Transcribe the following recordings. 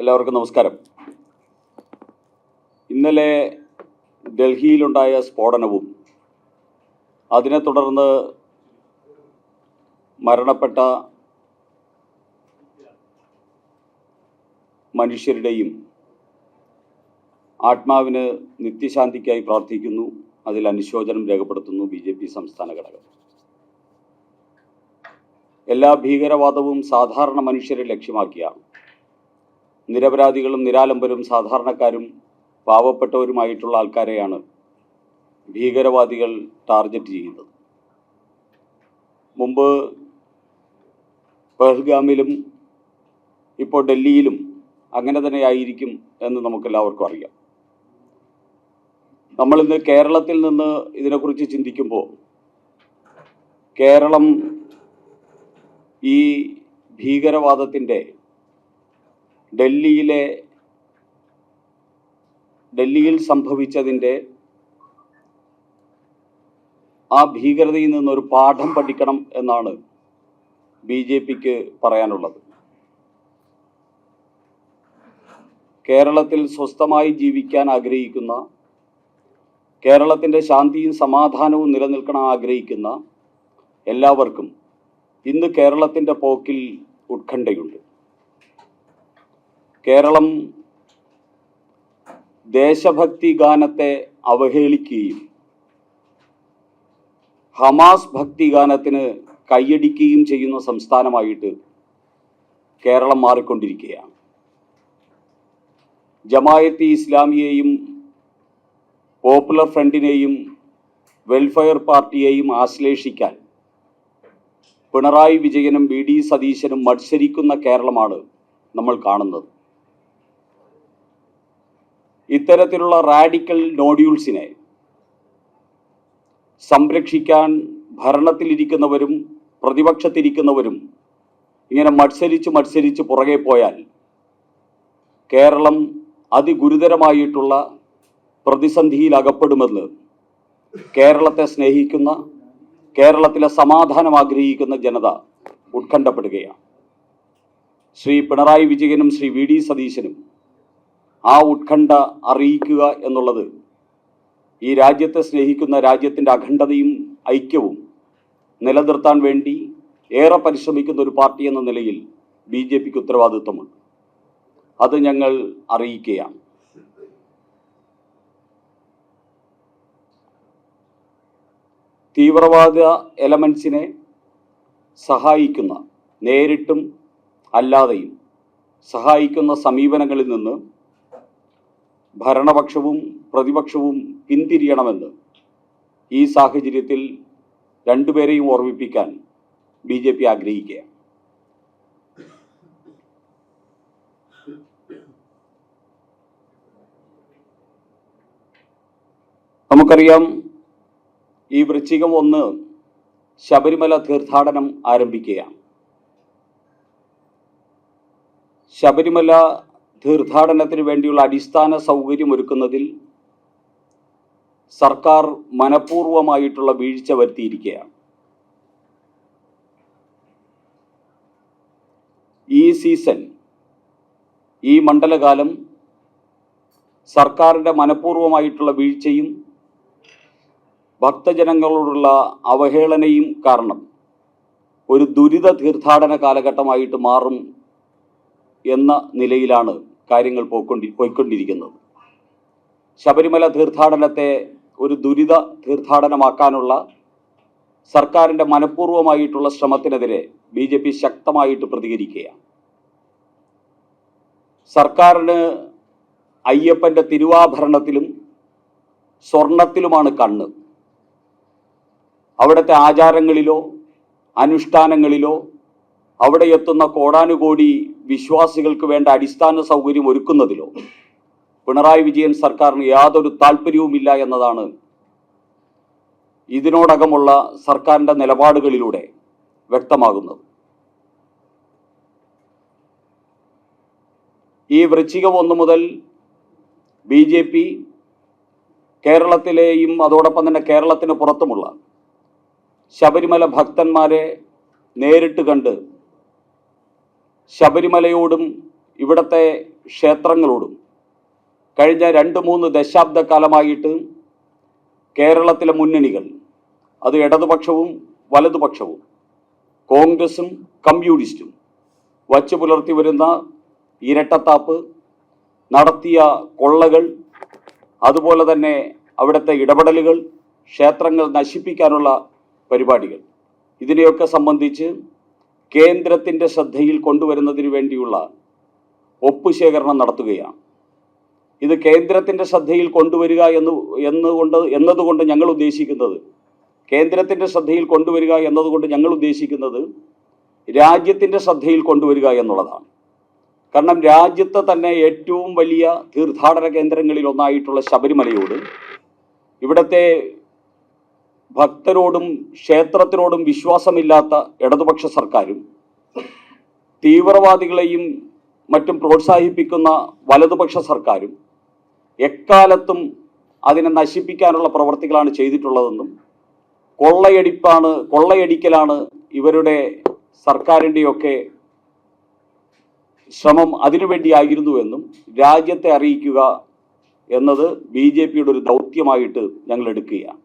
എല്ലാവർക്കും നമസ്കാരം. ഇന്നലെ ഡൽഹിയിലുണ്ടായ സ്ഫോടനവും അതിനെ തുടർന്ന് മരണപ്പെട്ട മനുഷ്യരുടെയും ആത്മാവിന് നിത്യശാന്തിക്കായി പ്രാർത്ഥിക്കുന്നു. അതിൽ അനുശോചനം രേഖപ്പെടുത്തുന്നു ബി ജെ പി സംസ്ഥാന ഘടകം. എല്ലാ ഭീകരവാദവും സാധാരണ മനുഷ്യരെ ലക്ഷ്യമാക്കിയാണ്. നിരപരാധികളും നിരാലംബരും സാധാരണക്കാരും പാവപ്പെട്ടവരുമായിട്ടുള്ള ആൾക്കാരെയാണ് ഭീകരവാദികൾ ടാർഗറ്റ് ചെയ്യുന്നത്. മുമ്പ് പെഹൽഗാമിലും ഇപ്പോൾ ഡൽഹിയിലും അങ്ങനെ തന്നെ ആയിരിക്കും എന്ന് നമുക്കെല്ലാവർക്കും അറിയാം. നമ്മളിന്ന് കേരളത്തിൽ നിന്ന് ഇതിനെക്കുറിച്ച് ചിന്തിക്കുമ്പോൾ കേരളം ഈ ഭീകരവാദത്തിന്റെ ഡൽഹിയിലെ ഡൽഹിയിൽ സംഭവിച്ചതിന്റെ ആ ഭീകരതയിൽ നിന്നൊരു പാഠം പഠിക്കണം എന്നാണ് ബി ജെ പിക്ക് പറയാനുള്ളത്. കേരളത്തിൽ സ്വസ്ഥമായി ജീവിക്കാൻ ആഗ്രഹിക്കുന്ന കേരളത്തിന്റെ ശാന്തിയും സമാധാനവും നിലനിൽക്കണം ആഗ്രഹിക്കുന്ന എല്ലാവർക്കും ഇന്ന് കേരളത്തിന്റെ പോക്കിൽ ഉത്കണ്ഠയുണ്ട്. കേരളം ദേശഭക്തി ഗാനത്തെ അവഹേളിക്കുകയും ഹമാസ് ഭക്തി ഗാനത്തിന് കൈയടിക്കുകയും ചെയ്യുന്ന സംസ്ഥാനമായിട്ട് കേരളം മാറിക്കൊണ്ടിരിക്കുകയാണ്. ജമായത്തി ഇസ്ലാമിയെയും പോപ്പുലർ ഫ്രണ്ടിനെയും വെൽഫെയർ പാർട്ടിയെയും ആശ്ലേഷിക്കാൻ പിണറായി വിജയനും ബി ഡി സതീശനും മത്സരിക്കുന്ന കേരളമാണ് നമ്മൾ കാണുന്നത്. ഇത്തരത്തിലുള്ള റാഡിക്കൽ നോഡ്യൂൾസിനെ സംരക്ഷിക്കാൻ ഭരണത്തിലിരിക്കുന്നവരും പ്രതിപക്ഷത്തിരിക്കുന്നവരും ഇങ്ങനെ മത്സരിച്ച് മത്സരിച്ച് പുറകെ പോയാൽ കേരളം അതിഗുരുതരമായിട്ടുള്ള പ്രതിസന്ധിയിൽ അകപ്പെടുമെന്ന് കേരളത്തെ സ്നേഹിക്കുന്ന കേരളത്തിലെ സമാധാനം ആഗ്രഹിക്കുന്ന ജനത ഉത്കണ്ഠപ്പെടുകയാണ്. ശ്രീ പിണറായി വിജയനും ശ്രീ വി ഡി സതീശനും ആ ഉത്കണ്ഠ അറിയിക്കുക എന്നുള്ളത് ഈ രാജ്യത്തെ സ്നേഹിക്കുന്ന രാജ്യത്തിന്റെ അഖണ്ഡതയും ഐക്യവും നിലനിർത്താൻ വേണ്ടി ഏറെ പരിശ്രമിക്കുന്ന ഒരു പാർട്ടി എന്ന നിലയിൽ ബി ജെ പിക്ക് ഉത്തരവാദിത്വമുണ്ട്. അത് ഞങ്ങൾ അറിയിക്കുകയാണ്. തീവ്രവാദ എലമെൻസിനെ സഹായിക്കുന്ന നേരിട്ടും അല്ലാതെയും സഹായിക്കുന്ന സമീപനങ്ങളിൽ നിന്ന് ഭരണപക്ഷവും പ്രതിപക്ഷവും പിന്തിരിയണമെന്ന് ഈ സാഹചര്യത്തിൽ രണ്ടുപേരെയും ഓർമ്മിപ്പിക്കാൻ ബി ജെ പി ആഗ്രഹിക്കുക നമുക്കറിയാം ഈ വൃശ്ചികം ഒന്ന് ശബരിമല തീർത്ഥാടനം ആരംഭിക്കുകയാണ്. ശബരിമല തീർത്ഥാടനത്തിന് വേണ്ടിയുള്ള അടിസ്ഥാന സൗകര്യം ഒരുക്കുന്നതിൽ സർക്കാർ മനഃപൂർവമായിട്ടുള്ള വീഴ്ച വരുത്തിയിരിക്കുകയാണ്. ഈ സീസൺ ഈ മണ്ഡലകാലം സർക്കാരിന്റെ മനഃപൂർവമായിട്ടുള്ള വീഴ്ചയും ഭക്തജനങ്ങളോടുള്ള അവഹേളനയും കാരണം ഒരു ദുരിത തീർത്ഥാടന കാലഘട്ടമായിട്ട് മാറും എന്ന നിലയിലാണ് കാര്യങ്ങൾ പോയിക്കൊണ്ടി പോയിക്കൊണ്ടിരിക്കുന്നത്. ശബരിമല തീർത്ഥാടനത്തെ ഒരു ദുരിത തീർത്ഥാടനമാക്കാനുള്ള സർക്കാരിന്റെ മനഃപൂർവമായിട്ടുള്ള ശ്രമത്തിനെതിരെ ബി ജെ പി ശക്തമായിട്ട് പ്രതികരിക്കുകയാണ്. സർക്കാരിന് അയ്യപ്പന്റെ തിരുവാഭരണത്തിലും സ്വർണത്തിലുമാണ് കണ്ണ്. അവിടുത്തെ ആചാരങ്ങളിലോ അനുഷ്ഠാനങ്ങളിലോ അവിടെ എത്തുന്ന കോടാനുകോടി വിശ്വാസികൾക്ക് വേണ്ട അടിസ്ഥാന സൗകര്യം ഒരുക്കുന്നതിലോ പിണറായി വിജയൻ സർക്കാരിന് യാതൊരു താല്പര്യവുമില്ല എന്നതാണ് ഇതിനോടകമുള്ള സർക്കാരിന്റെ നിലപാടുകളിലൂടെ വ്യക്തമാകുന്നത്. ഈ വൃശ്ചികം ഒന്ന് മുതൽ ബി ജെ പി കേരളത്തിലെയും അതോടൊപ്പം തന്നെ കേരളത്തിന് പുറത്തുമുള്ള ശബരിമല ഭക്തന്മാരെ നേരിട്ട് കണ്ട് ശബരിമലയോടും ഇവിടുത്തെ ക്ഷേത്രങ്ങളോടും കഴിഞ്ഞ രണ്ട് മൂന്ന് ദശാബ്ദ കാലമായിട്ട് കേരളത്തിലെ മുന്നണികൾ അത് ഇടതുപക്ഷവും വലതുപക്ഷവും കോൺഗ്രസും കമ്മ്യൂണിസ്റ്റും വച്ചു പുലർത്തി വരുന്ന ഇരട്ടത്താപ്പ് നടത്തിയ കൊള്ളകൾ അതുപോലെ തന്നെ അവിടുത്തെ ഇടപെടലുകൾ ക്ഷേത്രങ്ങൾ നശിപ്പിക്കാനുള്ള പരിപാടികൾ. ഇതിനെയൊക്കെ സംബന്ധിച്ച് കേന്ദ്രത്തിന്റെ ശ്രദ്ധയിൽ കൊണ്ടുവരുന്നതിന് വേണ്ടിയുള്ള ഒപ്പുശേഖരണം നടത്തുകയാണ്. ഇത് കേന്ദ്രത്തിന്റെ ശ്രദ്ധയിൽ കൊണ്ടുവരിക എന്ന് എന്നുകൊണ്ട് എന്നതുകൊണ്ട് ഞങ്ങൾ ഉദ്ദേശിക്കുന്നത് കേന്ദ്രത്തിന്റെ ശ്രദ്ധയിൽ കൊണ്ടുവരിക എന്നതുകൊണ്ട് ഞങ്ങൾ ഉദ്ദേശിക്കുന്നത് രാജ്യത്തിന്റെ ശ്രദ്ധയിൽ കൊണ്ടുവരിക എന്നുള്ളതാണ്. കാരണം രാജ്യത്തെ തന്നെ ഏറ്റവും വലിയ തീർത്ഥാടന കേന്ദ്രങ്ങളിൽ ഒന്നായിട്ടുള്ള ശബരിമലയോട് ഇവിടുത്തെ ഭക്തരോടും ക്ഷേത്രത്തിനോടും വിശ്വാസമില്ലാത്ത ഇടതുപക്ഷ സർക്കാരും തീവ്രവാദികളെയും മറ്റും പ്രോത്സാഹിപ്പിക്കുന്ന വലതുപക്ഷ സർക്കാരും എക്കാലത്തും അതിനെ നശിപ്പിക്കാനുള്ള പ്രവർത്തികളാണ് ചെയ്തിട്ടുള്ളതെന്നും കൊള്ളയടിപ്പാണ് കൊള്ളയടിക്കലാണ് ഇവരുടെ സർക്കാരിന്റെയൊക്കെ ശ്രമം അതിനുവേണ്ടിയായിരുന്നുവെന്നും രാജ്യത്തെ അറിയിക്കുക എന്നത് ബി ജെ പിയുടെ ഒരു ദൗത്യമായിട്ട് ഞങ്ങൾ എടുക്കുകയാണ്.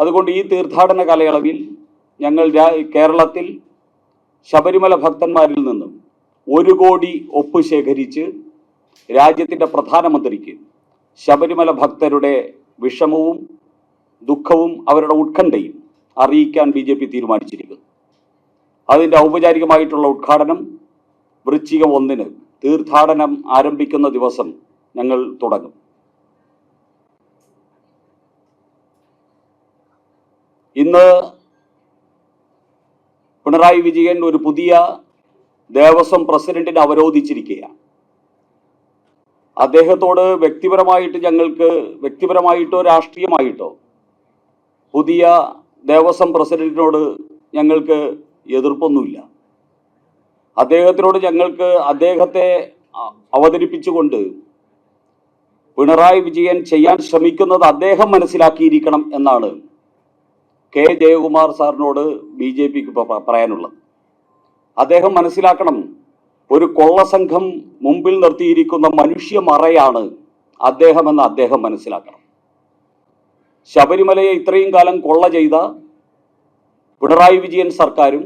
അതുകൊണ്ട് ഈ തീർത്ഥാടന കാലയളവിൽ ഞങ്ങൾ കേരളത്തിൽ ശബരിമല ഭക്തന്മാരിൽ നിന്നും ഒരു കോടി ഒപ്പ് ശേഖരിച്ച് രാജ്യത്തിന്റെ പ്രധാനമന്ത്രിക്ക് ശബരിമല ഭക്തരുടെ വിഷമവും ദുഃഖവും അവരുടെ ഉത്കണ്ഠയും അറിയിക്കാൻ ബി ജെ പി തീരുമാനിച്ചിരിക്കുന്നു. അതിന്റെ ഔപചാരികമായിട്ടുള്ള ഉദ്ഘാടനം വൃശ്ചിക ഒന്നിന് തീർത്ഥാടനം ആരംഭിക്കുന്ന ദിവസം ഞങ്ങൾ തുടങ്ങും. ഇന്ന് പിണറായി വിജയൻ ഒരു പുതിയ ദേവസ്വം പ്രസിഡന്റിനെ അവരോധിച്ചിരിക്കുകയാണ്. അദ്ദേഹത്തോട് വ്യക്തിപരമായിട്ട് ഞങ്ങൾക്ക് വ്യക്തിപരമായിട്ടോ രാഷ്ട്രീയമായിട്ടോ പുതിയ ദേവസ്വം പ്രസിഡന്റിനോട് ഞങ്ങൾക്ക് എതിർപ്പൊന്നുമില്ല. അദ്ദേഹത്തിനോട് ഞങ്ങൾക്ക് അദ്ദേഹത്തെ അവതരിപ്പിച്ചുകൊണ്ട് പിണറായി വിജയൻ ചെയ്യാൻ ശ്രമിക്കുന്നത് അദ്ദേഹം മനസ്സിലാക്കിയിരിക്കണം എന്നാണ് കെ ജയകുമാർ സാറിനോട് ബി ജെ പിക്ക് പറയാനുള്ളത്. അദ്ദേഹം മനസ്സിലാക്കണം ഒരു കൊള്ളസംഘം മുമ്പിൽ നിർത്തിയിരിക്കുന്ന മനുഷ്യ മറയാണ് അദ്ദേഹമെന്ന് അദ്ദേഹം മനസ്സിലാക്കണം. ശബരിമലയെ ഇത്രയും കാലം കൊള്ള ചെയ്ത പിണറായി വിജയൻ സർക്കാരും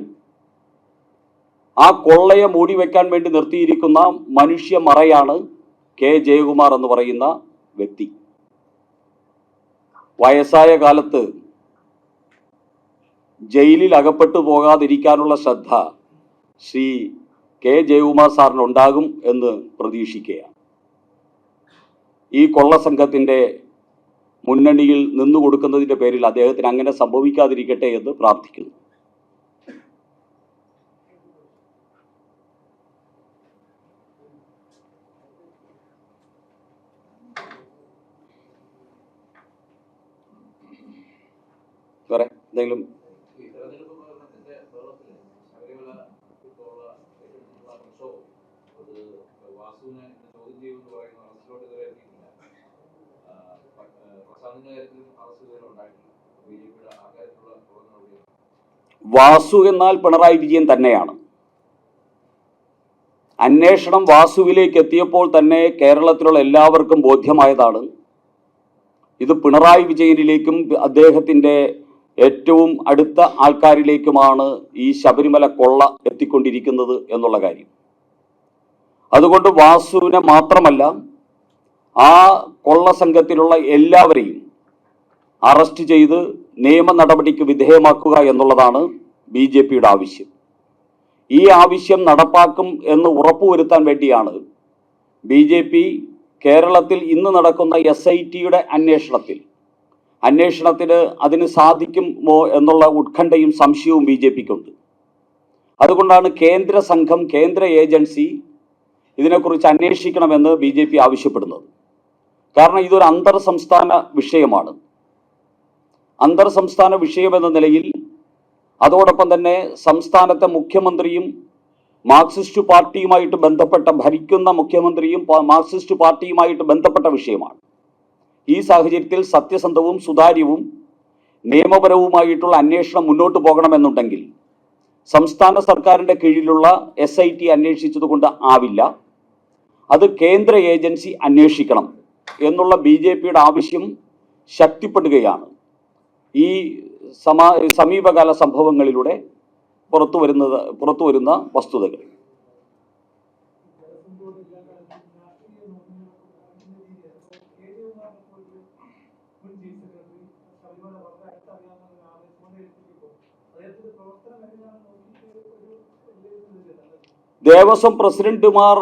ആ കൊള്ളയെ മൂടി മൂടിവെക്കാൻ വേണ്ടി നിർത്തിയിരിക്കുന്ന മനുഷ്യ മറയാണ് കെ ജയകുമാർ എന്ന് പറയുന്ന വ്യക്തി. വയസ്സായ കാലത്ത് ജയിലിൽ അകപ്പെട്ടു പോകാതിരിക്കാനുള്ള ശ്രദ്ധ ശ്രീ കെ ജയകുമാർ സാറിനുണ്ടാകും എന്ന് പ്രതീക്ഷിക്കുകയാണ്. ഈ കൊള്ള സംഘത്തിന്റെ മുന്നണിയിൽ നിന്നു കൊടുക്കുന്നതിന്റെ പേരിൽ അദ്ദേഹത്തിന് അങ്ങനെ സംഭവിക്കാതിരിക്കട്ടെ എന്ന് പ്രാർത്ഥിക്കുന്നു. എന്തെങ്കിലും ഈ തെരഞ്ഞെടുപ്പ് ഭരണത്തിന്റെ ബഹളത്തിൽ ശബരിമല ഇപ്പോഴുള്ള ഏറ്റെടുത്തിട്ടുള്ള പ്രക്ഷോഭം അത് വാസുവിനെ ഇന്ന് ചോദ്യം ചെയ്യുമെന്ന് പറയുന്ന അറസ്റ്റിലോട്ട് ഇതുവരെ എത്തിയിട്ടില്ല ആ, പ- ആ, പ്രസാദിന്റെ കാര്യത്തിലും അറസ്റ്റ് ഇതുവരെ ഉണ്ടായിട്ടില്ല ബി ജെ പിയുടെ ആ കാര്യത്തിലുള്ള തുറന്ന നടപടിയാണ് വാസു എന്നാൽ പിണറായി വിജയൻ തന്നെയാണ്. അന്വേഷണം വാസുവിലേക്ക് എത്തിയപ്പോൾ തന്നെ കേരളത്തിലുള്ള എല്ലാവർക്കും ബോധ്യമായതാണ്. ഇത് പിണറായി വിജയനിലേക്കും അദ്ദേഹത്തിന്റെ ഏറ്റവും അടുത്ത ആൾക്കാരിലേക്കുമാണ് ഈ ശബരിമല കൊള്ള എത്തിക്കൊണ്ടിരിക്കുന്നത് എന്നുള്ള കാര്യം. അതുകൊണ്ട് വാസുവിനെ മാത്രമല്ല ആ കൊള്ള സംഘത്തിലുള്ള എല്ലാവരെയും അറസ്റ്റ് ചെയ്ത് നിയമ നടപടിക്ക് വിധേയമാക്കുക എന്നുള്ളതാണ് ബി ജെ പിയുടെ ആവശ്യം. ഈ ആവശ്യം നടപ്പാക്കും എന്ന് ഉറപ്പുവരുത്താൻ വേണ്ടിയാണ് ബി ജെ പി കേരളത്തിൽ ഇന്ന് നടക്കുന്ന എസ് ഐ ടിയുടെ അന്വേഷണത്തിൽ. അന്വേഷണത്തിന് അതിന് സാധിക്കുമോ എന്നുള്ള ഉത്കണ്ഠയും സംശയവും ബി ജെ പിക്കുണ്ട്. അതുകൊണ്ടാണ് കേന്ദ്ര സംഘം കേന്ദ്ര ഏജൻസി ഇതിനെക്കുറിച്ച് അന്വേഷിക്കണമെന്ന് ബി ജെ പി ആവശ്യപ്പെടുന്നത്. കാരണം ഇതൊരു അന്തർ സംസ്ഥാന വിഷയമാണ്. അന്തർ സംസ്ഥാന വിഷയമെന്ന നിലയിൽ അതോടൊപ്പം തന്നെ സംസ്ഥാനത്തെ മുഖ്യമന്ത്രിയും മാർക്സിസ്റ്റ് പാർട്ടിയുമായിട്ട് ബന്ധപ്പെട്ട ഭരിക്കുന്ന മുഖ്യമന്ത്രിയും മാർക്സിസ്റ്റ് പാർട്ടിയുമായിട്ട് ബന്ധപ്പെട്ട വിഷയമാണ്. ഈ സാഹചര്യത്തിൽ സത്യസന്ധവും സുതാര്യവും നിയമപരവുമായിട്ടുള്ള അന്വേഷണം മുന്നോട്ട് പോകണമെന്നുണ്ടെങ്കിൽ സംസ്ഥാന സർക്കാരിന്റെ കീഴിലുള്ള എസ് ഐ ടി അന്വേഷിച്ചതുകൊണ്ട് ആവില്ല. അത് കേന്ദ്ര ഏജൻസി അന്വേഷിക്കണം എന്നുള്ള ബി ജെ പിയുടെ ആവശ്യം ശക്തിപ്പെടുകയാണ്. ഈ സമാ സമീപകാല സംഭവങ്ങളിലൂടെ പുറത്തു വരുന്നത് പുറത്തു വരുന്ന വസ്തുതകൾ. ദേവസ്വം പ്രസിഡന്റുമാർ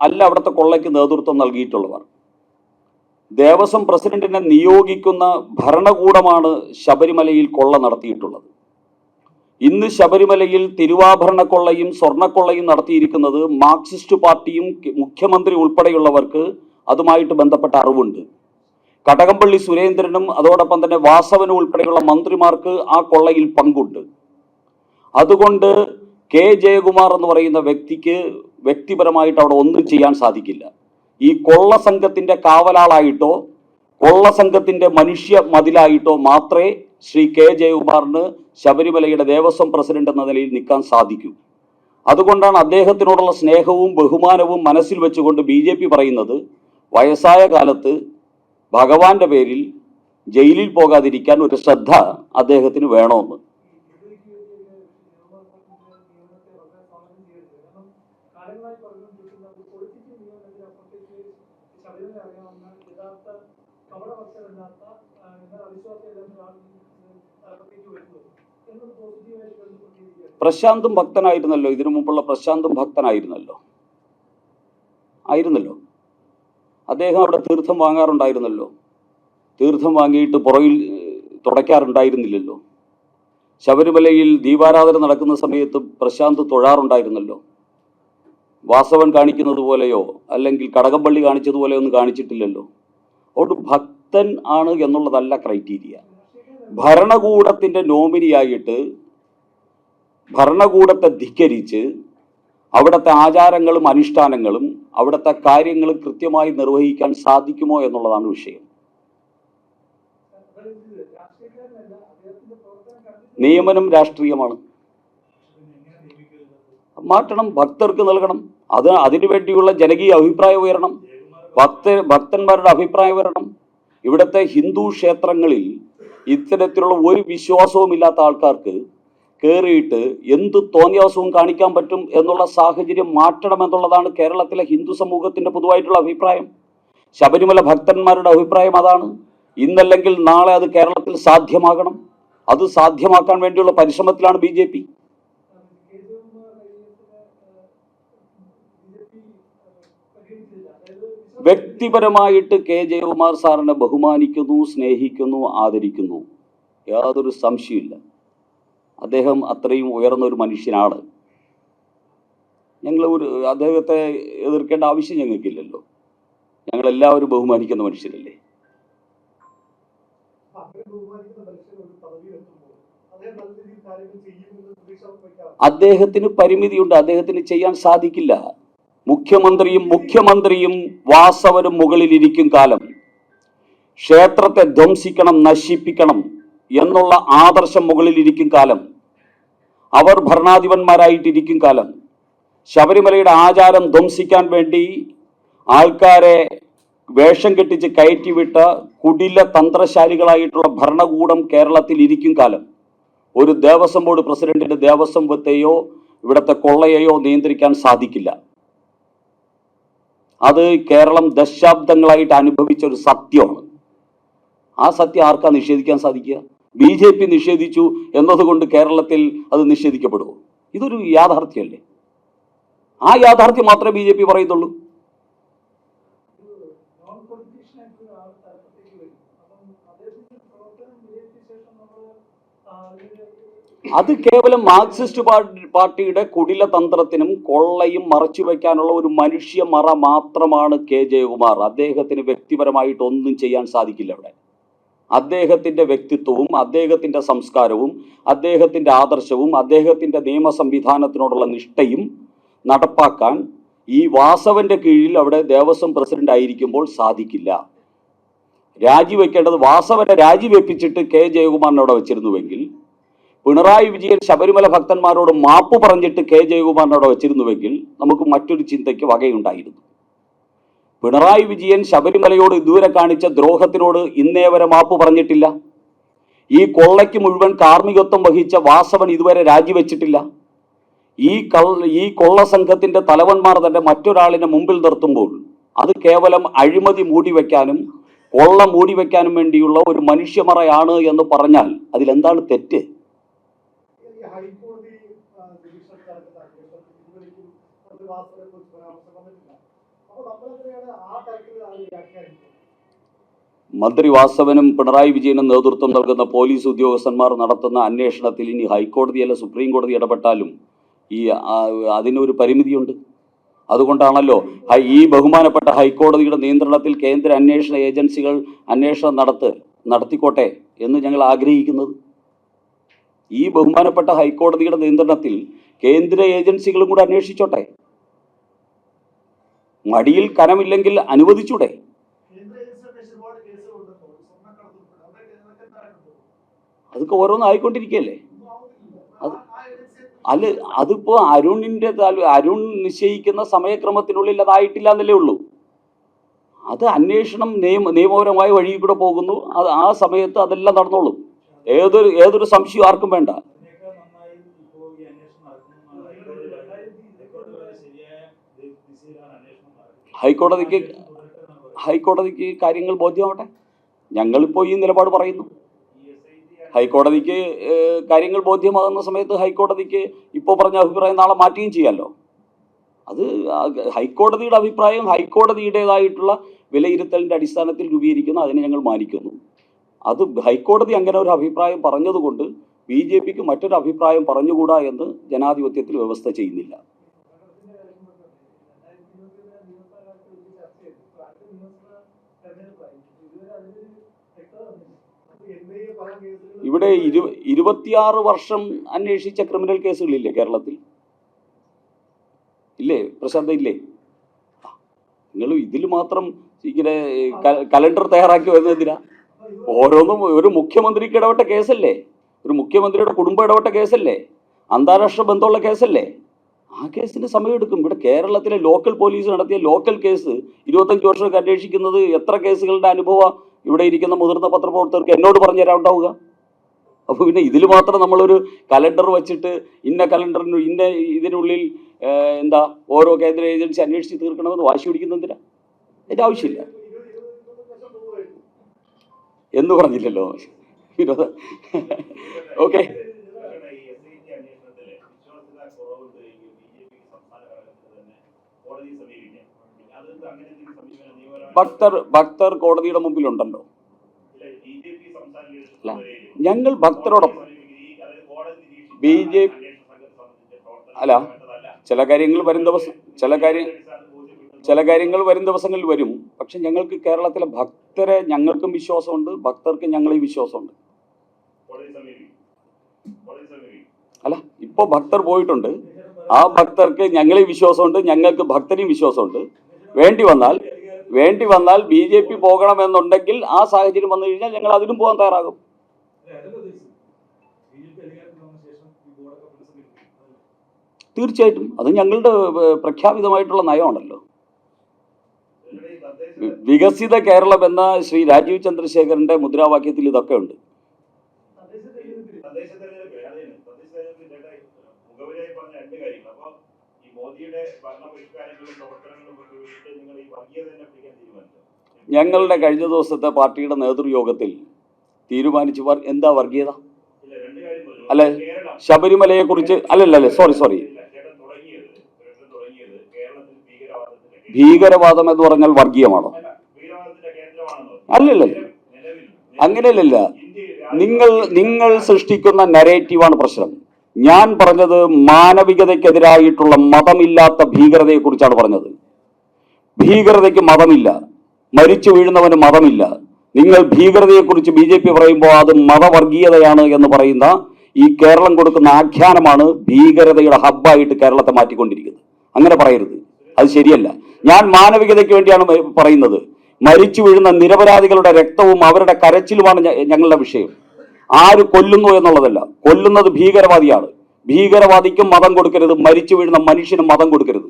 അല്ല അവിടുത്തെ കൊള്ളയ്ക്ക് നേതൃത്വം നൽകിയിട്ടുള്ളവർ. ദേവസ്വം പ്രസിഡന്റിനെ നിയോഗിക്കുന്ന ഭരണകൂടമാണ് ശബരിമലയിൽ കൊള്ള നടത്തിയിട്ടുള്ളത്. ഇന്ന് ശബരിമലയിൽ തിരുവാഭരണ കൊള്ളയും സ്വർണക്കൊള്ളയും നടത്തിയിരിക്കുന്നത് മാർക്സിസ്റ്റ് പാർട്ടിയും മുഖ്യമന്ത്രി ഉൾപ്പെടെയുള്ളവർക്ക് അതുമായിട്ട് ബന്ധപ്പെട്ട അറിവുണ്ട്. കടകംപള്ളി സുരേന്ദ്രനും അതോടൊപ്പം തന്നെ വാസവനും ഉൾപ്പെടെയുള്ള മന്ത്രിമാർക്ക് ആ കൊള്ളയിൽ പങ്കുണ്ട്. അതുകൊണ്ട് കെ. ജയകുമാർ എന്ന് പറയുന്ന വ്യക്തിക്ക് വ്യക്തിപരമായിട്ട് അവിടെ ഒന്നും ചെയ്യാൻ സാധിക്കില്ല. ഈ കൊള്ള സംഘത്തിന്റെ കാവലാളായിട്ടോ കൊള്ള സംഘത്തിന്റെ മനുഷ്യ മതിലായിട്ടോ മാത്രമേ ശ്രീ കെ ജയകുമാറിന് ശബരിമലയുടെ ദേവസ്വം പ്രസിഡന്റ് എന്ന നിലയിൽ നിൽക്കാൻ സാധിക്കൂ. അതുകൊണ്ടാണ് അദ്ദേഹത്തിനോടുള്ള സ്നേഹവും ബഹുമാനവും മനസ്സിൽ വെച്ചുകൊണ്ട് ബി ജെ പി പറയുന്നത് വയസ്സായ കാലത്ത് ഭഗവാന്റെ പേരിൽ ജയിലിൽ പോകാതിരിക്കാൻ ഒരു ശ്രദ്ധ അദ്ദേഹത്തിന് വേണമെന്ന്. പ്രശാന്തും ഭക്തനായിരുന്നല്ലോ? ഇതിനു മുമ്പുള്ള പ്രശാന്തും ഭക്തനായിരുന്നല്ലോ? ആയിരുന്നല്ലോ? അദ്ദേഹം അവിടെ തീർത്ഥം വാങ്ങാറുണ്ടായിരുന്നല്ലോ? തീർത്ഥം വാങ്ങിയിട്ട് പുറകിൽ തുടയ്ക്കാറുണ്ടായിരുന്നില്ലല്ലോ? ശബരിമലയിൽ ദീപാരാധന നടക്കുന്ന സമയത്ത് പ്രശാന്ത് തൊഴാറുണ്ടായിരുന്നല്ലോ? വാസവൻ കാണിക്കുന്നത് പോലെയോ അല്ലെങ്കിൽ കടകംപള്ളി കാണിച്ചതുപോലെയോ ഒന്നും കാണിച്ചിട്ടില്ലല്ലോ? അതുകൊണ്ട് ഭക്തൻ ആണ് എന്നുള്ളതല്ല ക്രൈറ്റീരിയ. ഭരണകൂടത്തിന്റെ നോമിനിയായിട്ട് ഭരണകൂടത്തെ ധിക്കരിച്ച് അവിടുത്തെ ആചാരങ്ങളും അനുഷ്ഠാനങ്ങളും അവിടുത്തെ കാര്യങ്ങളും കൃത്യമായി നിർവഹിക്കാൻ സാധിക്കുമോ എന്നുള്ളതാണ് വിഷയം. നിയമനം രാഷ്ട്രീയമാണ്. മാറ്റണം ഭക്തർക്ക് നൽകണം. അത് അതിനു വേണ്ടിയുള്ള ജനകീയ അഭിപ്രായം ഉയരണം. ഭക്ത ഭക്തന്മാരുടെ അഭിപ്രായം വരണം. ഇവിടുത്തെ ഹിന്ദു ക്ഷേത്രങ്ങളിൽ ഇത്തരത്തിലുള്ള ഒരു വിശ്വാസവും ഇല്ലാത്ത ആൾക്കാർക്ക് കയറിയിട്ട് എന്ത് തോന്നിയാസവും കാണിക്കാൻ പറ്റും എന്നുള്ള സാഹചര്യം മാറ്റണം എന്നുള്ളതാണ് കേരളത്തിലെ ഹിന്ദു സമൂഹത്തിന്റെ പൊതുവായിട്ടുള്ള അഭിപ്രായം. ശബരിമല ഭക്തന്മാരുടെ അഭിപ്രായം അതാണ്. ഇന്നല്ലെങ്കിൽ നാളെ അത് കേരളത്തിൽ സാധ്യമാകണം. അത് സാധ്യമാക്കാൻ വേണ്ടിയുള്ള പരിശ്രമത്തിലാണ് B J P K Jayakumar B J P പരിഗണിച്ചില്ല അതായത് വിശ്വാസം വ്യക്തിപരമായിട്ട് കെ ജയകുമാർ സാറിനെ ബഹുമാനിക്കുന്നു സ്നേഹിക്കുന്നു ആദരിക്കുന്നു. യാതൊരു സംശയമില്ല അദ്ദേഹം അത്രയും ഉയർന്ന ഒരു മനുഷ്യനാണ്. ഞങ്ങൾ ഒരു അദ്ദേഹത്തെ എതിർക്കേണ്ട ആവശ്യം ഞങ്ങൾക്കില്ലല്ലോ. ഞങ്ങളെല്ലാവരും ബഹുമാനിക്കുന്ന മനുഷ്യരല്ലേ? അദ്ദേഹത്തിന് പരിമിതിയുണ്ട്. അദ്ദേഹത്തിന് ചെയ്യാൻ സാധിക്കില്ല. മുഖ്യമന്ത്രിയും മുഖ്യമന്ത്രിയും വാസവരും മുകളിലിരിക്കും കാലം. ക്ഷേത്രത്തെ ധ്വംസിക്കണം നശിപ്പിക്കണം എന്നുള്ള ആദർശം മുകളിലിരിക്കും കാലം. അവർ ഭരണാധിപന്മാരായിട്ടിരിക്കും കാലം. ശബരിമലയുടെ ആചാരം ധ്വംസിക്കാൻ വേണ്ടി ആൾക്കാരെ വേഷം കെട്ടിച്ച് കയറ്റിവിട്ട കുടില തന്ത്രശാലികളായിട്ടുള്ള ഭരണകൂടം കേരളത്തിൽ ഇരിക്കും കാലം. ഒരു ദേവസ്വം ബോർഡ് പ്രസിഡന്റിന്റെ ദേവസ്വം വത്തെയോ ഇവിടുത്തെ കൊള്ളയെയോ നിയന്ത്രിക്കാൻ സാധിക്കില്ല. അത് കേരളം ദശാബ്ദങ്ങളായിട്ട് അനുഭവിച്ച ഒരു സത്യമാണ്. ആ സത്യം ആർക്കാ നിഷേധിക്കാൻ സാധിക്കുക? ബി ജെ പി നിഷേധിച്ചു എന്നതുകൊണ്ട് കേരളത്തിൽ അത് നിഷേധിക്കപ്പെടുമോ? ഇതൊരു യാഥാർത്ഥ്യമല്ലേ? ആ യാഥാർത്ഥ്യം മാത്രമേ ബി ജെ പി പറയുന്നുള്ളൂ നോൺ പൊളിറ്റീഷ്യൻ ആയിട്ടുള്ള ആൾ തലപ്പത്തേക്ക് വരും അപ്പം അദ്ദേഹത്തിന്റെ പ്രവർത്തനം വിലയിരുത്തിയ ശേഷം നമ്മൾ അതിന് അത് കേവലം മാർക്സിസ്റ്റ് പാർട്ടി പാർട്ടിയുടെ കുടില തന്ത്രത്തിനും കൊള്ളയും മറച്ചു വയ്ക്കാനുള്ള ഒരു മനുഷ്യ മറ മാത്രമാണ് കെ. ജയകുമാർ. അദ്ദേഹത്തിന് വ്യക്തിപരമായിട്ട് ഒന്നും ചെയ്യാൻ സാധിക്കില്ല അവിടെ. അദ്ദേഹത്തിന്റെ വ്യക്തിത്വവും അദ്ദേഹത്തിന്റെ സംസ്കാരവും അദ്ദേഹത്തിന്റെ ആദർശവും അദ്ദേഹത്തിന്റെ നിയമ സംവിധാനത്തിനോടുള്ള നിഷ്ഠയും നടപ്പാക്കാൻ ഈ വാസവന്റെ കീഴിൽ അവിടെ ദേവസ്വം പ്രസിഡന്റ് ആയിരിക്കുമ്പോൾ സാധിക്കില്ല. രാജിവെക്കേണ്ടത് വാസവനെ രാജിവെപ്പിച്ചിട്ട് കെ. ജയകുമാറിനെ അവിടെ വെച്ചിരുന്നുവെങ്കിൽ പിണറായി വിജയൻ ശബരിമല ഭക്തന്മാരോട് മാപ്പ് പറഞ്ഞിട്ട് കെ ജയകുമാറിനോട് വെച്ചിരുന്നുവെങ്കിൽ നമുക്ക് മറ്റൊരു ചിന്തയ്ക്ക് വകയുണ്ടായിരുന്നു. പിണറായി വിജയൻ ശബരിമലയോട് ഇതുവരെ കാണിച്ച ദ്രോഹത്തിനോട് ഇന്നേ വരെ മാപ്പ് പറഞ്ഞിട്ടില്ല. ഈ കൊള്ളയ്ക്ക് മുഴുവൻ കാർമ്മികത്വം വഹിച്ച വാസവൻ ഇതുവരെ രാജിവെച്ചിട്ടില്ല. ഈ കൾ ഈ കൊള്ള സംഘത്തിന്റെ തലവന്മാർ തന്നെ മറ്റൊരാളിനെ മുമ്പിൽ നിർത്തുമ്പോൾ അത് കേവലം അഴിമതി മൂടിവെക്കാനും കൊള്ള മൂടിവെക്കാനും വേണ്ടിയുള്ള ഒരു മനുഷ്യമറയാണ് എന്ന് പറഞ്ഞാൽ അതിലെന്താണ് തെറ്റ്? ഹൈക്കോടതി ആ, ഡിവിഷൻകാർക്ക് താല്പര്യം ഇതുവരെയ്ക്കും ഒരു വാസനെ കുറിച്ച് പരാമർശം വന്നിട്ടില്ല. അപ്പൊ നമ്മളെങ്ങനെയാണ് ആ മന്ത്രി വാസവനും പിണറായി വിജയനും നേതൃത്വം നൽകുന്ന പോലീസ് ഉദ്യോഗസ്ഥന്മാർ നടത്തുന്ന അന്വേഷണത്തിൽ ഇനി ഹൈക്കോടതിയല്ല സുപ്രീം കോടതി ഇടപെട്ടാലും ഈ അതിനൊരു പരിമിതിയുണ്ട്. അതുകൊണ്ടാണല്ലോ ഈ ബഹുമാനപ്പെട്ട ഹൈക്കോടതിയുടെ നിയന്ത്രണത്തിൽ കേന്ദ്ര അന്വേഷണ ഏജൻസികൾ അന്വേഷണം നടത്ത് നടത്തിക്കോട്ടെ എന്ന് ഞങ്ങൾ ആഗ്രഹിക്കുന്നത്. ഈ ബഹുമാനപ്പെട്ട ഹൈക്കോടതിയുടെ നിയന്ത്രണത്തിൽ കേന്ദ്ര ഏജൻസികളും കൂടെ അന്വേഷിച്ചോട്ടെ. മടിയിൽ കനമില്ലെങ്കിൽ അനുവദിച്ചൂടെ. അതൊക്കെ ഓരോന്ന് ആയിക്കൊണ്ടിരിക്കുകയല്ലേ? അത് ആ- ആ ഏജൻസി അല്ല അതിപ്പോ അരുണിന്റെ അരുൺ നിശ്ചയിക്കുന്ന സമയക്രമത്തിനുള്ളിൽ അതായിട്ടില്ല എന്നല്ലേ ഉള്ളൂ. അത് അന്വേഷണം നിയമ നിയമപരമായ വഴിയിൽ കൂടെ പോകുന്നു. അത് ആ സമയത്ത് അതെല്ലാം നടന്നോളും. ഏതൊരു ഏതൊരു സംശയം ആർക്കും വേണ്ട. ഹൈക്കോടതിക്ക്. ഹൈക്കോടതിക്ക് കാര്യങ്ങൾ ബോധ്യമാവട്ടെ. ഞങ്ങളിപ്പോൾ ഈ നിലപാട് പറയുന്നു. ഹൈക്കോടതിക്ക് കാര്യങ്ങൾ ബോധ്യമാകുന്ന സമയത്ത് ഹൈക്കോടതിക്ക് ഇപ്പോൾ പറഞ്ഞ അഭിപ്രായം നാളെ മാറ്റുകയും ചെയ്യാമല്ലോ അത് ഹൈക്കോടതിയുടെ അഭിപ്രായം ഹൈക്കോടതിയുടേതായിട്ടുള്ള വിലയിരുത്തലിന്റെ അടിസ്ഥാനത്തിൽ രൂപീകരിക്കുന്നു അതിനെ ഞങ്ങൾ മാനിക്കുന്നു. അത് ഹൈക്കോടതി അങ്ങനെ ഒരു അഭിപ്രായം പറഞ്ഞതുകൊണ്ട് ബി ജെ പിക്ക് മറ്റൊരു അഭിപ്രായം പറഞ്ഞുകൂടാ എന്ന് ജനാധിപത്യത്തിൽ വ്യവസ്ഥ ചെയ്യുന്നില്ല. ഇവിടെ ഇരു ഇരുപത്തിയാറ് വർഷം അന്വേഷിച്ച ക്രിമിനൽ കേസുകളില്ലേ കേരളത്തിൽ? ഇല്ലേ? പ്രശാന്ത ഇല്ലേ? നിങ്ങൾ ഇതിൽ മാത്രം ഇങ്ങനെ കലണ്ടർ തയ്യാറാക്കി വരുന്നതിനാ ഓരോന്നും ഒരു മുഖ്യമന്ത്രിക്ക് ഇടപെട്ട കേസല്ലേ? ഒരു മുഖ്യമന്ത്രിയുടെ കുടുംബം ഇടപെട്ട കേസല്ലേ? അന്താരാഷ്ട്ര ബന്ധമുള്ള കേസല്ലേ? ആ കേസിന് സമയമെടുക്കും ഇവിടെ കേരളത്തിലെ ലോക്കൽ പോലീസ് നടത്തിയ ലോക്കൽ കേസ് ഇരുപത്തഞ്ച് വർഷമൊക്കെ അന്വേഷിക്കുന്നത് എത്ര കേസുകളുടെ അനുഭവം ഇവിടെ ഇരിക്കുന്ന മുതിർന്ന പത്രപ്രവർത്തകർക്ക് എന്നോട് പറഞ്ഞു തരാണ്ടാവുക അപ്പോൾ പിന്നെ ഇതിൽ മാത്രം നമ്മളൊരു കലണ്ടർ വെച്ചിട്ട് ഇന്ന കലണ്ടറിന് ഇന്ന ഇതിനുള്ളിൽ എന്താ ഓരോ കേന്ദ്ര ഏജൻസി അന്വേഷിച്ച് തീർക്കണമെന്ന് വാശി പിടിക്കുന്നതിനാ അതിന്റെ ആവശ്യമില്ല. അങ്ങനെ പറഞ്ഞില്ലല്ലോ വിനോദ ഓക്കെ ഭക്തർ ഭക്തർ കോടതിയുടെ മുമ്പിലുണ്ടല്ലോ അല്ല, ഞങ്ങൾ ഭക്തരോടൊപ്പം ബി ജെ അല്ല. ചില കാര്യങ്ങൾ വരും ദിവസം ചില കാര്യം. ചില കാര്യങ്ങൾ വരും ദിവസങ്ങളിൽ വരും. പക്ഷെ ഞങ്ങൾക്ക് കേരളത്തിലെ ഭക്തരെ ഞങ്ങൾക്കും വിശ്വാസമുണ്ട് ഭക്തർക്ക് ഞങ്ങളെയും വിശ്വാസമുണ്ട്. അല്ല ഇപ്പോൾ ഭക്തർ പോയിട്ടുണ്ട്. ആ ഭക്തർക്ക് ഞങ്ങളെയും വിശ്വാസമുണ്ട് ഞങ്ങൾക്ക് ഭക്തരെയും വിശ്വാസമുണ്ട്. വേണ്ടി വന്നാൽ വേണ്ടി വന്നാൽ ബി ജെ പി പോകണമെന്നുണ്ടെങ്കിൽ ആ സാഹചര്യം വന്നു കഴിഞ്ഞാൽ ഞങ്ങൾ അതിനും പോകാൻ തയ്യാറാകും. തീർച്ചയായിട്ടും. അത് ഞങ്ങളുടെ പ്രഖ്യാപിതമായിട്ടുള്ള നയമാണല്ലോ ഇതിനിടെ ഈ തദ്ദേശ വി- വികസിത കേരളം എന്ന ശ്രീ രാജീവ് ചന്ദ്രശേഖരന്റെ മുദ്രാവാക്യത്തിൽ ഇതൊക്കെ ഉണ്ട്. ഞങ്ങളുടെ കഴിഞ്ഞ ദിവസത്തെ പാർട്ടിയുടെ നേതൃയോഗത്തിൽ തീരുമാനിച്ചു. എന്താ വർഗീയത? അല്ല, ശബരിമലയെ കുറിച്ച് അല്ലല്ലേ സോറി സോറി ഭീകരവാദം എന്ന് പറഞ്ഞാൽ വർഗീയമാണോ? അല്ലല്ല. അങ്ങനെയല്ലല്ല. നിങ്ങൾ നിങ്ങൾ സൃഷ്ടിക്കുന്ന നരേറ്റീവാണ് പ്രശ്നം. ഞാൻ പറഞ്ഞത് മാനവികതയ്ക്കെതിരായിട്ടുള്ള മതമില്ലാത്ത ഭീകരതയെ കുറിച്ചാണ് പറഞ്ഞത്. ഭീകരതയ്ക്ക് മതമില്ല. മരിച്ചു വീഴുന്നവന് മതമില്ല. നിങ്ങൾ ഭീകരതയെക്കുറിച്ച് ബി ജെ പി പറയുമ്പോൾ അത് മതവർഗീയതയാണ് എന്ന് പറയുന്ന ഈ കേരളം കൊടുക്കുന്ന ആഖ്യാനമാണ് ഭീകരതയുടെ ഹബ്ബായിട്ട് കേരളത്തെ മാറ്റിക്കൊണ്ടിരിക്കുന്നത്. അങ്ങനെ പറയരുത്. അത് ശരിയല്ല. ഞാൻ മാനവികതയ്ക്ക് വേണ്ടിയാണ് പറയുന്നത്. മരിച്ചു വീഴുന്ന നിരപരാധികളുടെ രക്തവും അവരുടെ കരച്ചിലുമാണ് ഞങ്ങളുടെ വിഷയം. ആര് കൊല്ലുന്നു എന്നുള്ളതല്ല. കൊല്ലുന്നത് ഭീകരവാദിയാണ്. ഭീകരവാദിക്കും മതം കൊടുക്കരുത്. മരിച്ചു വീഴുന്ന മനുഷ്യനും മതം കൊടുക്കരുത്.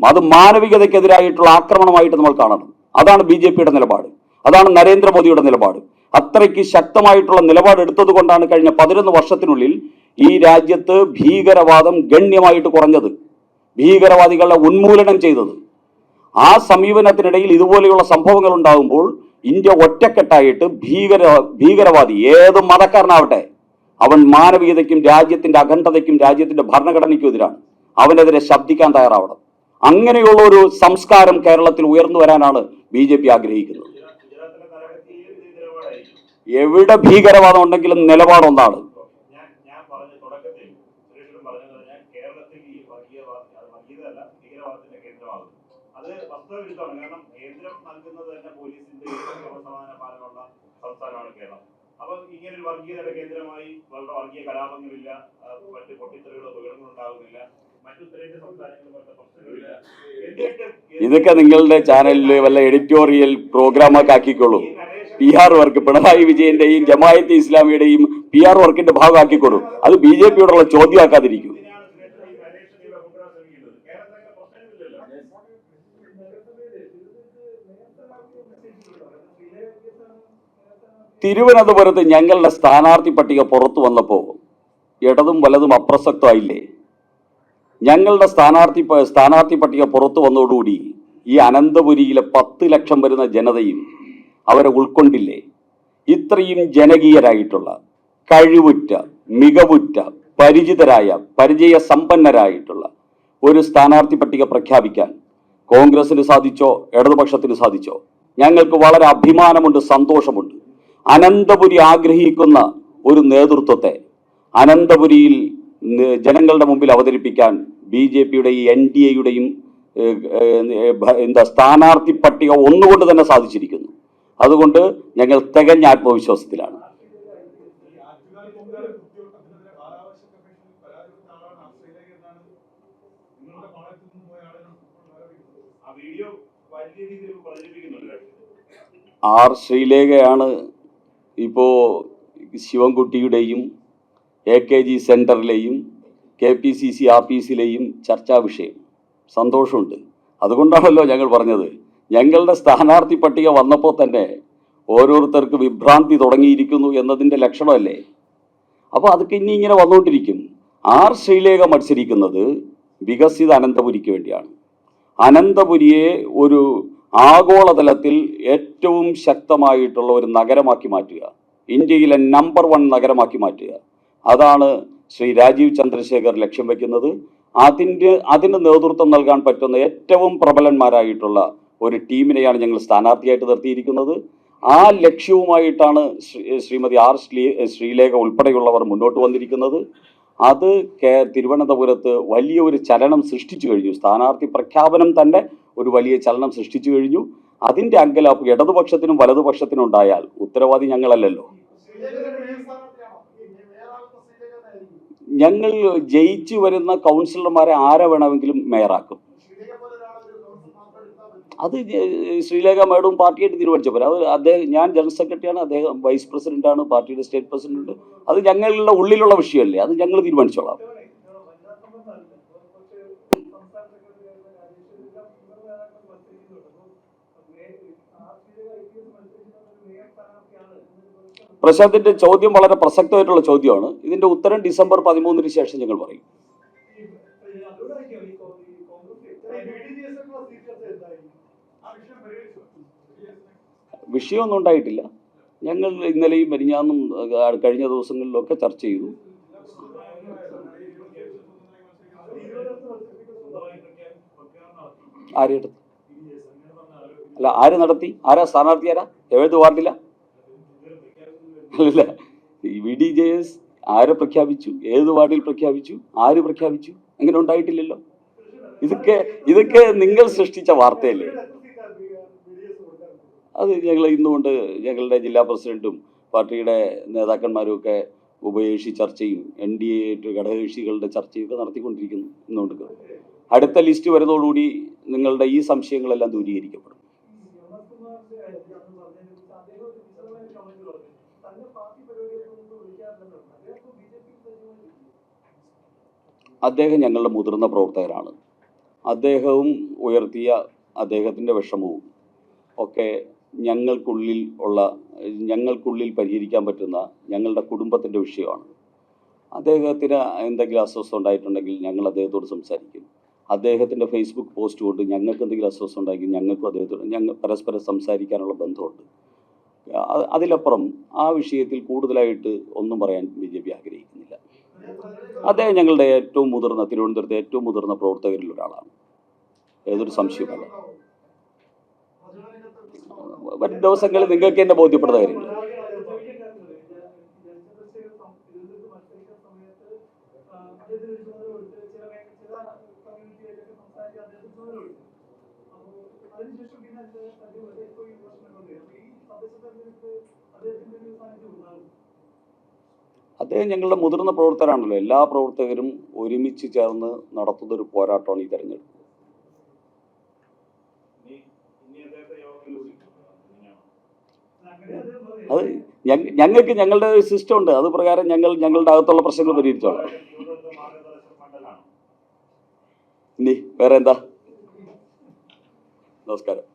അത് മാനവികതയ്ക്കെതിരായിട്ടുള്ള ആക്രമണമായിട്ട് നമ്മൾ കാണണം അതാണ് ബി ജെ പിയുടെ നിലപാട്. അതാണ് നരേന്ദ്രമോദിയുടെ നിലപാട്. അത്രയ്ക്ക് ശക്തമായിട്ടുള്ള നിലപാട് എടുത്തത് കൊണ്ടാണ് കഴിഞ്ഞ പതിനൊന്ന് വർഷത്തിനുള്ളിൽ ഈ രാജ്യത്ത് ഭീകരവാദം ഗണ്യമായിട്ട് കുറഞ്ഞത്. ഭീകരവാദികളെ ഉന്മൂലനം ചെയ്തത്. ആ സമീപനത്തിനിടയിൽ ഇതുപോലെയുള്ള സംഭവങ്ങൾ ഉണ്ടാകുമ്പോൾ ഇന്ത്യ ഒറ്റക്കെട്ടായിട്ട് ഭീകര ഭീകരവാദി ഏത് മതക്കാരനാവട്ടെ അവൻ മാനവീയതയ്ക്കും രാജ്യത്തിന്റെ അഖണ്ഡതയ്ക്കും രാജ്യത്തിന്റെ ഭരണഘടനയ്ക്കും എതിരാണ്. അവനെതിരെ ശബ്ദിക്കാൻ തയ്യാറാവണം. അങ്ങനെയുള്ള ഒരു സംസ്കാരം കേരളത്തിൽ ഉയർന്നു വരാനാണ് ബി ജെ പി ആഗ്രഹിക്കുന്നത്. എവിടെ ഭീകരവാദം ഉണ്ടെങ്കിലും നിലപാടൊന്നാണ് ഞാൻ ഞാൻ പറഞ്ഞ തുടക്കത്തിൽ സുരേഷിനും പറഞ്ഞത് ഞാൻ കേരളത്തിൽ ഈ വർഗീയവാദ അത് വർഗീയതല്ല ഭീകരവാദത്തിന്റെ കേന്ദ്രമാകും അത് വസ്തുതവിരുദ്ധമാണ് കാരണം കേന്ദ്രം നൽകുന്നത് തന്നെ പോലീസിന്റെ സമാധാന പാലനമുള്ള സംസ്ഥാനമാണ് കേരളം. അപ്പൊ ഇങ്ങനെ ഒരു വർഗീയതയുടെ കേന്ദ്രമായി വളരെ വർഗീയ കലാപങ്ങളില്ല. മറ്റ് പൊട്ടിത്തെറികളോ ബഹളങ്ങളോ ഉണ്ടാകുന്നില്ല. ഇതൊക്കെ നിങ്ങളുടെ ചാനലിൽ വല്ല എഡിറ്റോറിയൽ പ്രോഗ്രാമൊക്കെ ആക്കിക്കോളൂ. പി ആർ വർക്ക് പിണറായി വിജയന്റെയും ജമായത്ത് ഇസ്ലാമിയുടെയും പി ആർ വർക്കിന്റെ ഭാഗമാക്കിക്കൊള്ളൂ അത് ബി ജെ പിയോടുള്ള ചോദ്യമാക്കാതിരിക്കും ഇതിനാണ് സുരേഷ് ഈ നരേഷൻ ഇവിടെ കൊണ്ടുവരാൻ ശ്രമിക്കുന്നത് കേരളത്തിൽ അങ്ങനെ പ്രശ്നമില്ലല്ലോ നഗരസഭയുടെ ഇത് നേരത്തെ നടത്തിയ മെസ്സേജുകളുണ്ടോ റിലേ കേസാണ് നേരത്തെ നടത്തിയ തിരുവനന്തപുരത്ത് ഞങ്ങളുടെ സ്ഥാനാർത്ഥി പട്ടിക പുറത്തു വന്നപ്പോൾ ഇടതും വലതും അപ്രസക്തമായില്ലേ? ഞങ്ങളുടെ സ്ഥാനാർത്ഥി സ്ഥാനാർത്ഥി പട്ടിക പുറത്തു വന്നതോടുകൂടി ഈ അനന്തപുരിയിലെ പത്ത് ലക്ഷം വരുന്ന ജനതയും അവരെ ഉൾക്കൊണ്ടില്ലേ? ഇത്രയും ജനകീയരായിട്ടുള്ള കഴിവുറ്റ മികവുറ്റ പരിചിതരായ പരിചയ സമ്പന്നരായിട്ടുള്ള ഒരു സ്ഥാനാർത്ഥി പട്ടിക പ്രഖ്യാപിക്കാൻ കോൺഗ്രസിന് സാധിച്ചോ ഇടതുപക്ഷത്തിന് സാധിച്ചോ? ഞങ്ങൾക്ക് വളരെ അഭിമാനമുണ്ട് സന്തോഷമുണ്ട്. അനന്തപുരി ആഗ്രഹിക്കുന്ന ഒരു നേതൃത്വത്തെ അനന്തപുരിയിൽ ജനങ്ങളുടെ മുമ്പിൽ അവതരിപ്പിക്കാൻ ബി ജെ പിയുടെയും എൻ ഡി എയുടെയും എന്താ സ്ഥാനാർത്ഥി പട്ടിക ഒന്നുകൊണ്ട് തന്നെ സാധിച്ചിരിക്കുന്നു. അതുകൊണ്ട് ഞങ്ങൾ തികഞ്ഞ ആത്മവിശ്വാസത്തിലാണ്. ആർ ശ്രീലേഖയാണ് ഇപ്പോൾ ശിവൻകുട്ടിയുടെയും എ കെ ജി സെന്ററിലെയും കെ പി സി സി ആഫീസിലെയും ചർച്ചാ വിഷയം. സന്തോഷമുണ്ട്. അതുകൊണ്ടാണല്ലോ ഞങ്ങൾ പറഞ്ഞത്. ഞങ്ങളുടെ സ്ഥാനാർത്ഥി പട്ടിക വന്നപ്പോൾ തന്നെ ഓരോരുത്തർക്ക് വിഭ്രാന്തി തുടങ്ങിയിരിക്കുന്നു എന്നതിന്റെ ലക്ഷണമല്ലേ? അപ്പോൾ അതൊക്കെ ഇനി ഇങ്ങനെ വന്നുകൊണ്ടിരിക്കും ആർ ശ്രീലേഖ മത്സരിക്കുന്നത് വികസിത അനന്തപുരിക്ക് വേണ്ടിയാണ്. അനന്തപുരിയെ ഒരു ആഗോളതലത്തിൽ ഏറ്റവും ശക്തമായിട്ടുള്ള ഒരു നഗരമാക്കി മാറ്റുക. ഇന്ത്യയിലെ നമ്പർ വൺ നഗരമാക്കി മാറ്റുക. അതാണ് ശ്രീ രാജീവ് ചന്ദ്രശേഖർ ലക്ഷ്യം വെക്കുന്നത്. അതിന്റെ അതിന് നേതൃത്വം നൽകാൻ പറ്റുന്ന ഏറ്റവും പ്രബലന്മാരായിട്ടുള്ള ഒരു ടീമിനെയാണ് ഞങ്ങൾ സ്ഥാനാർത്ഥിയായിട്ട് നിർത്തിയിരിക്കുന്നത്. ആ ലക്ഷ്യവുമായിട്ടാണ് ശ്രീ- ശ്രീമതി ആർ ശ്രീ ശ്രീലേഖ ഉൾപ്പെടെയുള്ളവർ മുന്നോട്ട് വന്നിരിക്കുന്നത്. അത് കേ തിരുവനന്തപുരത്ത് വലിയ ഒരു ചലനം സൃഷ്ടിച്ചു കഴിഞ്ഞു. സ്ഥാനാർത്ഥി പ്രഖ്യാപനം തന്നെ ഒരു വലിയ ചലനം സൃഷ്ടിച്ചു കഴിഞ്ഞു. അതിന്റെ അങ്കലാപ്പ് ഇടതുപക്ഷത്തിനും വലതുപക്ഷത്തിനും ഉണ്ടായാൽ ഉത്തരവാദി ഞങ്ങളല്ലല്ലോ. ഞങ്ങൾ ജയിച്ചു വരുന്ന കൗൺസിലർമാരെ ആരെ വേണമെങ്കിലും മേയറാക്കും ശ്രീലേഖ പോലെ ഒരാളെ ഒരു കൗൺസിൽ മാത്രം എടുത്താൽ മതി. അത് ശ്രീലേഖ മേഡവും പാർട്ടിയായിട്ട് തീരുമാനിച്ചപ്പോൾ അത് അദ്ദേഹം ഞാൻ ജനറൽ സെക്രട്ടറിയാണ് അദ്ദേഹം വൈസ് പ്രസിഡന്റാണ് പാർട്ടിയുടെ സ്റ്റേറ്റ് പ്രസിഡന്റ് അത് ഞങ്ങളുടെ ഉള്ളിലുള്ള വിഷയമല്ലേ അത് ഞങ്ങൾ തീരുമാനിച്ചോളാം പ്രശാന്തിന്റെ ചോദ്യം വളരെ പ്രസക്തമായിട്ടുള്ള ചോദ്യമാണ് ഇതിന്റെ ഉത്തരം ഡിസംബർ പതിമൂന്നിന് ശേഷം ഞങ്ങൾ പറയും വിഷയമൊന്നും ഉണ്ടായിട്ടില്ല. ഞങ്ങൾ ഇന്നലെയും മെരിഞ്ഞാന്നും കഴിഞ്ഞ ദിവസങ്ങളിലൊക്കെ ചർച്ച ചെയ്തു. ആരെടുത്ത് അല്ല ആര് നടത്തി? ആരാ? സ്ഥാനാർത്ഥി ആരാ? ഏത് വാർഡില? ഇതുവരെ അല്ല ഈ വി ഡി ജെ എസ് ആരെ പ്രഖ്യാപിച്ചു? ഏത് വാർഡിൽ പ്രഖ്യാപിച്ചു? ആര് പ്രഖ്യാപിച്ചു? അങ്ങനെ ഉണ്ടായിട്ടില്ലല്ലോ. ഇതൊക്കെ ഇതൊക്കെ നിങ്ങൾ സൃഷ്ടിച്ച വാർത്തയല്ലേ? അത് ഞങ്ങൾ ഇന്നുകൊണ്ട് ഞങ്ങളുടെ ജില്ലാ പ്രസിഡന്റും പാർട്ടിയുടെ നേതാക്കന്മാരും ഒക്കെ ഉഭയകക്ഷി ചർച്ചയും എൻ ഡി എ ഘടകകക്ഷികളുടെ ചർച്ചയും ഒക്കെ നടത്തിക്കൊണ്ടിരിക്കുന്നു ഇന്നുകൊണ്ട് അടുത്ത ലിസ്റ്റ് വരുന്നതോടുകൂടി നിങ്ങളുടെ ഈ സംശയങ്ങളെല്ലാം ദൂരീകരിക്കപ്പെടും. അദ്ദേഹം ഞങ്ങളുടെ മുതിർന്ന പ്രവർത്തകരാണ് അദ്ദേഹവും ഉയർത്തിയ അദ്ദേഹത്തിന്റെ വിഷമവും ഒക്കെ ഞങ്ങൾക്കുള്ളിൽ ഉള്ള ഞങ്ങൾക്കുള്ളിൽ പരിഹരിക്കാൻ പറ്റുന്ന ഞങ്ങളുടെ കുടുംബത്തിന്റെ വിഷയമാണ്. അദ്ദേഹത്തിന് എന്തെങ്കിലും അസ്വസ്ഥ ഉണ്ടായിട്ടുണ്ടെങ്കിൽ ഞങ്ങൾ അദ്ദേഹത്തോട് സംസാരിക്കും. അദ്ദേഹത്തിന്റെ ഫേസ്ബുക്ക് പോസ്റ്റ് കൊണ്ട് ഞങ്ങൾക്ക് എന്തെങ്കിലും അസ്വസ്ഥ ഉണ്ടെങ്കിൽ ഞങ്ങൾക്കും അദ്ദേഹത്തോട് ഞങ്ങൾ പരസ്പരം സംസാരിക്കാനുള്ള ബന്ധമുണ്ട്. അതിലപ്പുറം ആ വിഷയത്തിൽ കൂടുതലായിട്ട് ഒന്നും പറയാൻ ബി ജെ പി ആഗ്രഹിക്കുന്നില്ല. അദ്ദേഹം ഞങ്ങളുടെ ഏറ്റവും മുതിർന്ന തിരുവനന്തപുരത്തെ ഏറ്റവും മുതിർന്ന പ്രവർത്തകരിൽ ഒരാളാണ്. ഏതൊരു സംശയവുമല്ല. വരും ദിവസങ്ങളിൽ നിങ്ങൾക്ക് എന്നെ ബോധ്യപ്പെടുന്ന കാര്യങ്ങൾ അദ്ദേഹം ഞങ്ങളുടെ മുതിർന്ന പ്രവർത്തകരാണല്ലോ. എല്ലാ പ്രവർത്തകരും ഒരുമിച്ച് ചേർന്ന് നടത്തുന്ന ഒരു പോരാട്ടമാണ് ഈ തെരഞ്ഞെടുപ്പ് ഇനി ഇനി അദ്ദേഹത്തെ യോഗത്തിൽ വിളിക്കും അങ്ങനെയാണോ അങ്ങനെ അദ്ദേഹം പറഞ്ഞു. അത് ഞങ്ങൾക്ക് ഞങ്ങളുടെ സിസ്റ്റം ഉണ്ട്. അത് പ്രകാരം ഞങ്ങൾ ഞങ്ങളുടെ അകത്തുള്ള പ്രശ്നങ്ങൾ പരിഹരിച്ചോളാം. ഇനി വേറെ എന്താ? നമസ്കാരം.